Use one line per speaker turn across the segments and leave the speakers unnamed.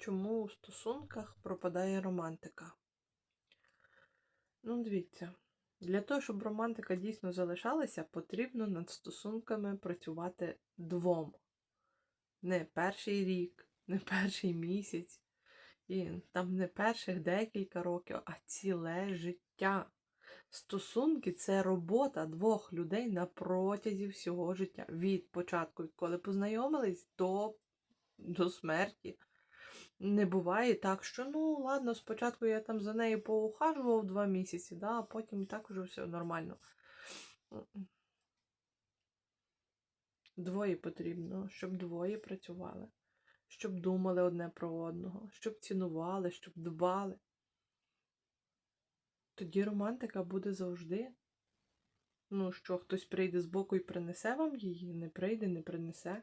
Чому у стосунках пропадає романтика? Ну, дивіться, для того, щоб романтика дійсно залишалася, потрібно над стосунками працювати двом. Не перший рік, не перший місяць, і там не перших декілька років, а ціле життя. Стосунки це робота двох людей на протязі всього життя. Від початку, коли познайомились, до, до смерті. Не буває так, що ну ладно, спочатку я там за нею поухажував два місяці, да, а потім так вже все нормально. Двоє потрібно, щоб двоє працювали, щоб думали одне про одного, щоб цінували, щоб дбали. Тоді романтика буде завжди. Ну, що хтось прийде збоку і принесе вам її, не прийде, не принесе.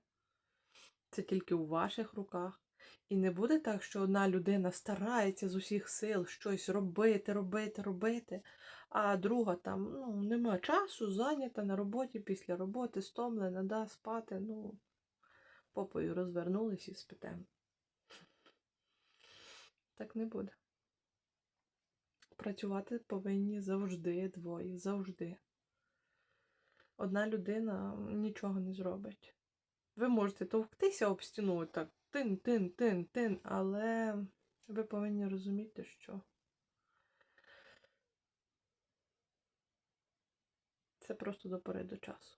Це тільки у ваших руках. І не буде так, що одна людина старається з усіх сил щось робити, робити, робити, а друга там ну, нема часу, зайнята на роботі після роботи, стомлена, да, спати, ну, попою розвернулись і спите. Так не буде. Працювати повинні завжди двоє, завжди. Одна людина нічого не зробить. Ви можете товктися об стіну так тин, тин, тин, тин, але ви повинні розуміти, що це просто до пори до часу.